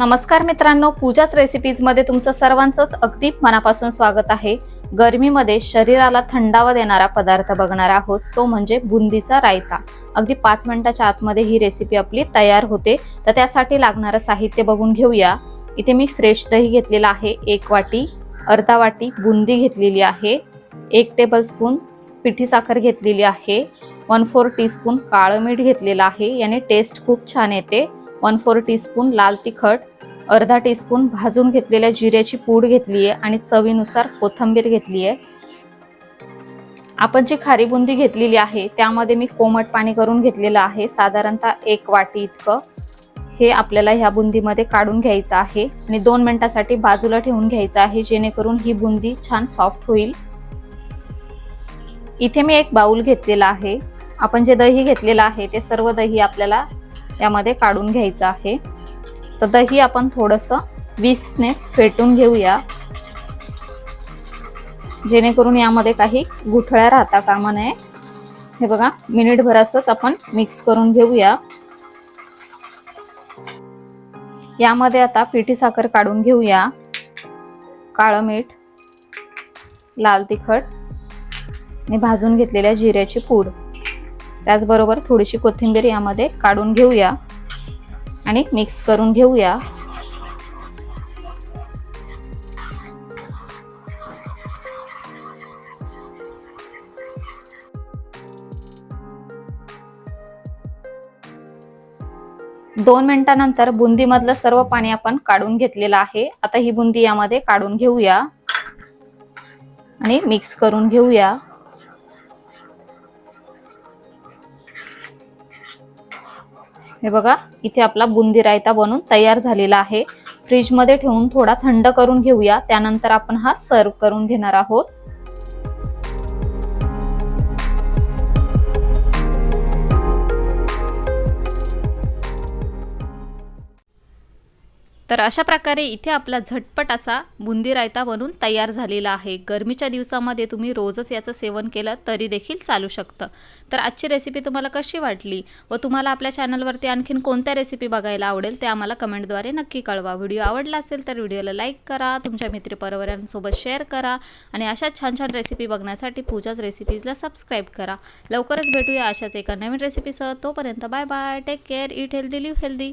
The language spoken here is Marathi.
नमस्कार मित्रांनो पूजाच रेसिपीजमध्ये तुमचं सर्वांचंच अगदी मनापासून स्वागत आहे. गरमीमध्ये शरीराला थंडावा देणारा पदार्थ बघणार आहोत तो म्हणजे बुंदीचा रायता. अगदी पाच मिनिटाच्या आतमध्ये ही रेसिपी आपली तयार होते. तर त्यासाठी लागणारं साहित्य बघून घेऊया. इथे मी फ्रेश दही घेतलेला आहे एक वाटी अर्धा वाटी बुंदी घेतलेली आहे एक टेबलस्पून पिठी साखर घेतलेली आहे वन फोर टीस्पून काळं मीठ घेतलेलं आहे याने टेस्ट खूप छान येते. वन फोर टीस्पून लाल तिखट अर्धा टीस्पून भाजून घेतलेल्या जिऱ्याची पूड घेतली आहे आणि चवीनुसार कोथंबीर घेतली आहे आपण जी खारी बुंदी घेतलेली आहे त्यामध्ये मी कोमट पाणी करून घेतलेलं आहे साधारणतः एक वाटी इतकं. हे आपल्याला ह्या बुंदीमध्ये काढून घ्यायचं आहे आणि दोन मिनटासाठी बाजूला ठेवून घ्यायचं आहे जेणेकरून ही बुंदी छान सॉफ्ट होईल. इथे मी एक बाऊल घेतलेला आहे. आपण जे दही घेतलेलं आहे ते सर्व दही आपल्याला यामध्ये काढून घ्यायचं आहे. तर दही आपण थोडंसं विस्कने फेटून घेऊया. जेणेकरून यामध्ये काही गुठळ्या राहता कामा नये. हे बघा मिनिटभरासच आपण मिक्स करून घेऊया. यामध्ये आता पिठी साखर काढून घेऊया. काळं मीठ लाल तिखट आणि भाजून घेतलेल्या जिऱ्याची पूड. त्याचबरोबर थोडीशी कोथिंबीर यामध्ये काढून घेऊया. आणि मिक्स करून घेऊया. दोन मिनिटानंतर बुंदीमधलं सर्व पाणी आपण काढून घेतलेलं आहे. आता ही बुंदी यामध्ये काढून घेऊया. आणि मिक्स करून घेऊया. हे बघा इथे आपला बुंदी रायता बनून तयार झालेला आहे. फ्रीजमध्ये ठेवून थोडा थंड करून घेऊया. त्यानंतर आपण हा सर्व करून घेणार आहोत. तर अशा प्रकारे इथे आपला झटपट असा बुंदी रायता बनून तयार झालेला आहे. गरमीच्या दिवसामध्ये तुम्ही रोजच याचं सेवन केलं तरी देखील चालू शकतं. तर आजची रेसिपी तुम्हाला कशी वाटली व तुम्हाला आपल्या चॅनलवरती आणखीन कोणत्या रेसिपी बघायला आवडेल ते आम्हाला कमेंटद्वारे नक्की कळवा. व्हिडिओ आवडला असेल तर व्हिडिओला लाईक करा तुमच्या मित्रपरिवारांसोबत शेअर करा आणि अशाच छान छान रेसिपी बघण्यासाठी पूजाच रेसिपीजला सबस्क्राईब करा. लवकरच भेटूया अशाच एका नवीन रेसिपीसह तोपर्यंत bye bye take care eat healthy live healthy